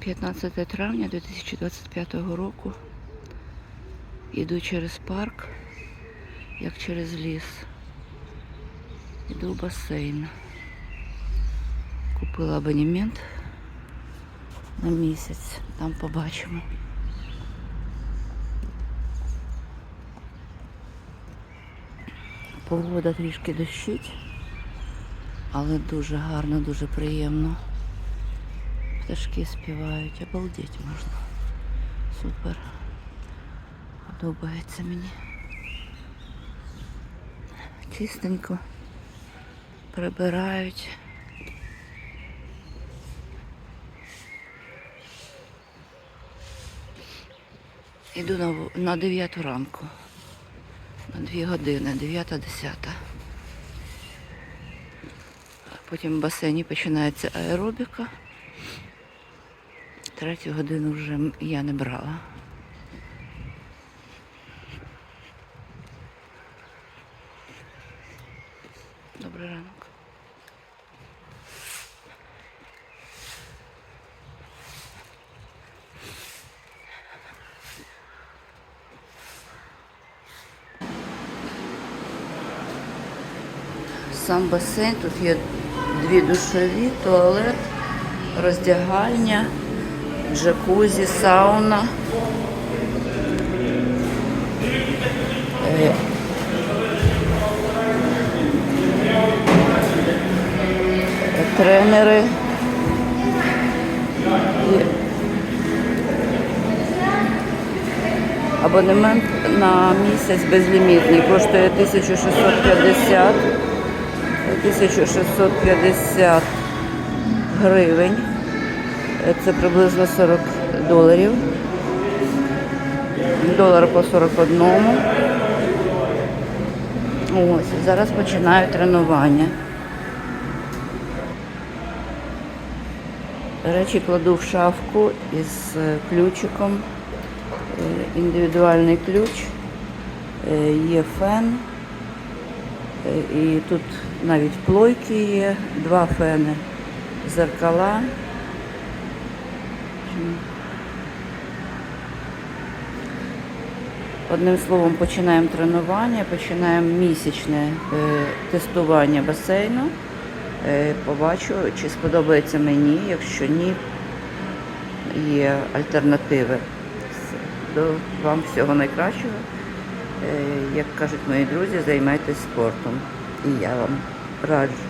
15 травня 2025 року. Іду через парк, як через ліс. Іду в басейн. Купила абонемент на місяць. Там побачимо. Погода трішки дощить, але дуже гарно, дуже приємно. Пташки співають, обалдеть можна. Супер. Подобається мені. Чистенько прибирають. Іду на, на 9 ранку. На 2 години, 9-10. Потім в басейні починається аеробіка. Третю годину вже я не брала. Добрий ранок. Сам басейн, тут є дві душові, туалет, роздягальня, джакузі, сауна. Е, Тренери. Абонемент на місяць безлімітний коштує 1650. 1650 гривень. Це приблизно 40 доларів. Долар по 41. Ось, зараз починаю тренування. Речі кладу в шафку із е, ключиком. Е, Індивідуальний ключ. Е, Є фен. І тут навіть плойки є, два фени, зеркала. Одним словом, починаємо тренування, починаємо місячне е, тестування басейну. Е, побачу, чи сподобається мені, якщо ні, є альтернативи. До вам всього найкращого. Е, Як кажуть мої друзі, займайтесь спортом. І я вам раджу.